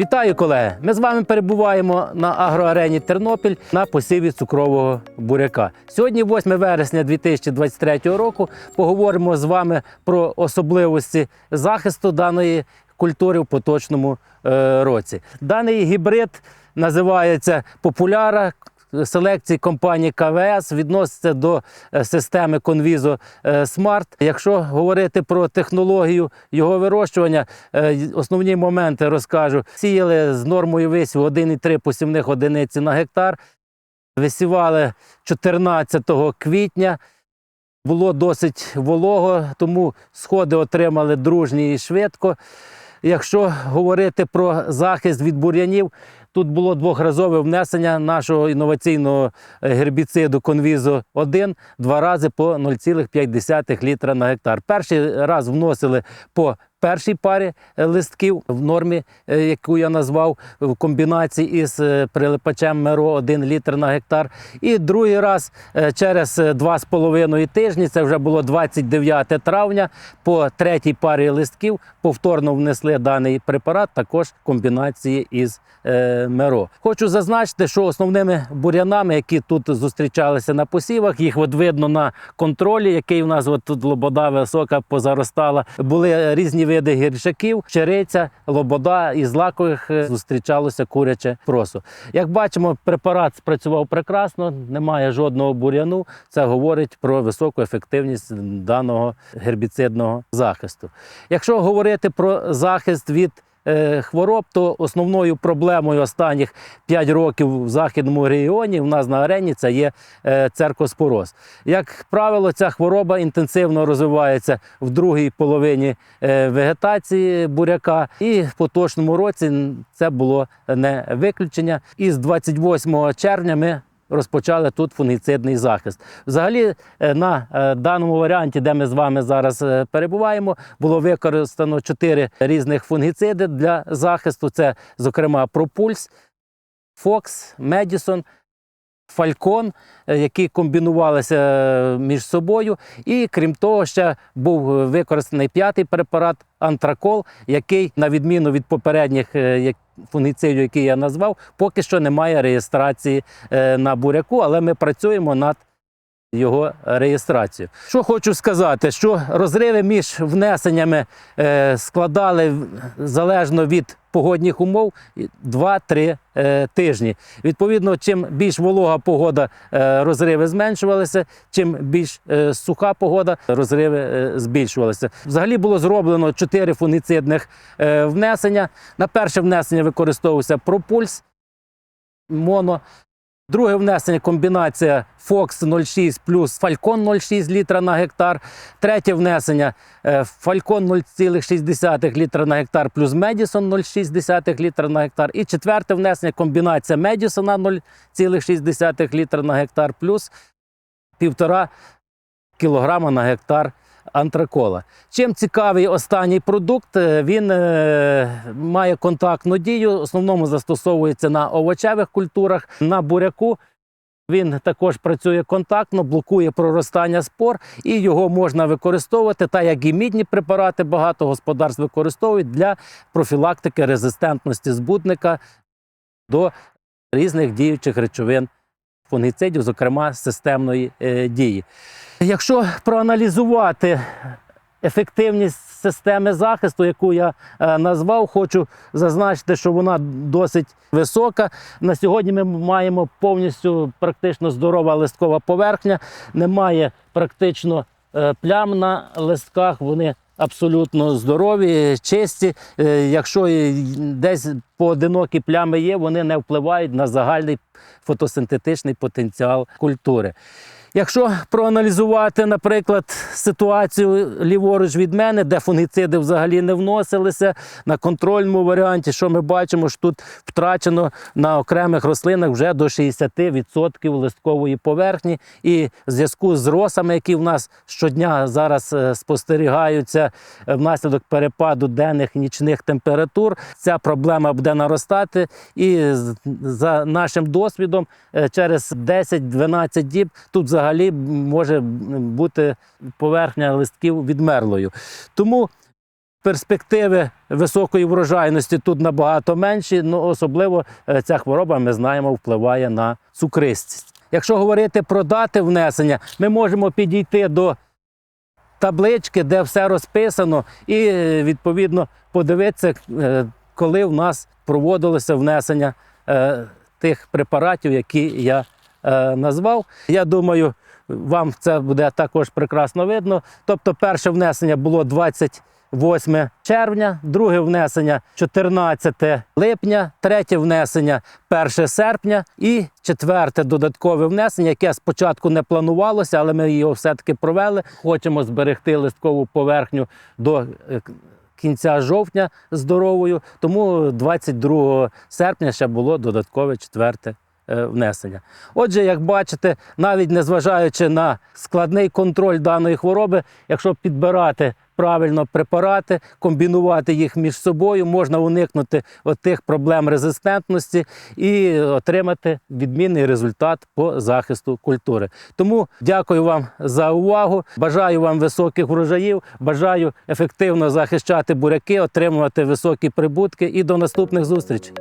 Вітаю, колеги! Ми з вами перебуваємо на агроарені Тернопіль на посіві цукрового буряка. Сьогодні, 8 вересня 2023 року, поговоримо з вами про особливості захисту даної культури в поточному е, році. Даний гібрид називається популяра. Селекції компанії КВС відноситься до е, системи Conviso е, Smart. Якщо говорити про технологію його вирощування, е, основні моменти розкажу. Сіяли з нормою висіву 1,3 посівних одиниці на гектар. Висівали 14 квітня. Було досить волого, тому сходи отримали дружні і швидко. Якщо говорити про захист від бур'янів, тут було двохразове внесення нашого інноваційного е, гербіциду Конвізо 1 два рази по 0,5 літра на гектар. Перший раз вносили по першій парі е, листків в нормі, е, яку я назвав в комбінації із е, прилипачем Меро 1 літр на гектар. І другий раз е, через е, два з половиною тижні, це вже було 29 травня, по третій парі листків повторно внесли даний препарат, також комбінації із е, Меро. Хочу зазначити, що основними бур'янами, які тут зустрічалися на посівах, їх от видно на контролі, який у нас от тут лобода висока позаростала. Були різні види гіршаків, чериця, лобода із лакових е, зустрічалося куряче просо. Як бачимо, препарат спрацював прекрасно, немає жодного бур'яну. Це говорить про високу ефективність даного гербіцидного захисту. Якщо говорити про захист від хвороб, то основною проблемою останніх 5 років в західному регіоні в нас на арені це є е, церкоспороз. Як правило, ця хвороба інтенсивно розвивається в другій половині е, вегетації буряка, і в поточному році це було не виключення. І з 28 червня ми розпочали тут фунгіцидний захист. Взагалі, е, на е, даному варіанті, де ми з вами зараз е, перебуваємо, було використано чотири різних фунгіциди для захисту. Це, зокрема, Пропульс, Фокс, Медісон. Фалькон, е, які комбінувалися е, між собою, і крім того, ще був е, використаний п'ятий препарат антракол, який, на відміну від попередніх фунгіцидів, які я назвав, поки що не має реєстрації на буряку, але ми працюємо над його реєстрацією. Що хочу сказати, що розриви між внесеннями складали залежно від погодних умов 2-3 е, тижні. Відповідно, чим більш волога погода, е, розриви зменшувалися, чим більш е, суха погода, розриви збільшувалися. Взагалі було зроблено 4 фуніцидних внесення. На перше внесення використовувався пропульс моно. Друге внесення комбінація Fox 06 плюс Falcon 06 літра на гектар. Третє внесення е, Falcon 0,6 літра на гектар плюс Medison 0,6 літра на гектар. І четверте внесення комбінація Medison 0,6 літра на гектар плюс 1,5 кілограма на гектар антракола. Чим цікавий останній продукт, е, він е, має контактну дію, в основному застосовується на овочевих культурах, на буряку. Він також працює контактно, блокує проростання спор, і його можна використовувати, так як і мідні препарати багато господарств використовують для профілактики резистентності збудника до різних діючих речовин фунгіцидів, зокрема системної е, дії. Якщо проаналізувати ефективність системи захисту, яку я е, назвав, хочу зазначити, що вона досить висока. На сьогодні ми маємо повністю практично здорова листкова поверхня, немає практично е, плям на листках. Вони абсолютно здорові, чисті. Е, Якщо десь поодинокі плями є, вони не впливають на загальний фотосинтетичний потенціал культури. Якщо проаналізувати, наприклад, ситуацію ліворуч від мене, де фунгіциди взагалі не вносилися, на контрольному варіанті, що ми бачимо, що тут втрачено на окремих рослинах вже до 60% листкової поверхні. І в зв'язку з росами, які в нас щодня зараз е, спостерігаються е, внаслідок перепаду денних нічних температур, ця проблема буде наростати. І за нашим досвідом, е, через 10-12 діб тут взагалі може бути поверхня листків відмерлою. Тому Перспективи високої врожайності тут набагато менші, ну особливо е, ця хвороба, ми знаємо, впливає на цукристість. Якщо говорити про дати внесення, ми можемо підійти до таблички, де все розписано, і е, відповідно подивитися, е, коли в нас проводилося внесення тих препаратів, які я назвав. Я думаю, вам це буде також прекрасно видно. Тобто, перше внесення було 28 червня, друге внесення 14 липня, третє внесення 1 серпня і четверте додаткове внесення, яке спочатку не планувалося, але ми його все-таки провели. Хочемо зберегти листкову поверхню до е, кінця жовтня здоровою, тому 22 серпня ще було додаткове четверте е, внесення. Отже, як бачите, навіть незважаючи на складний контроль даної хвороби, якщо підбирати правильно препарати, комбінувати їх між собою, можна уникнути тих проблем резистентності і отримати відмінний результат по захисту культури. Тому дякую вам за увагу. Бажаю вам високих врожаїв, бажаю ефективно захищати буряки, отримувати високі прибутки і до наступних зустрічей.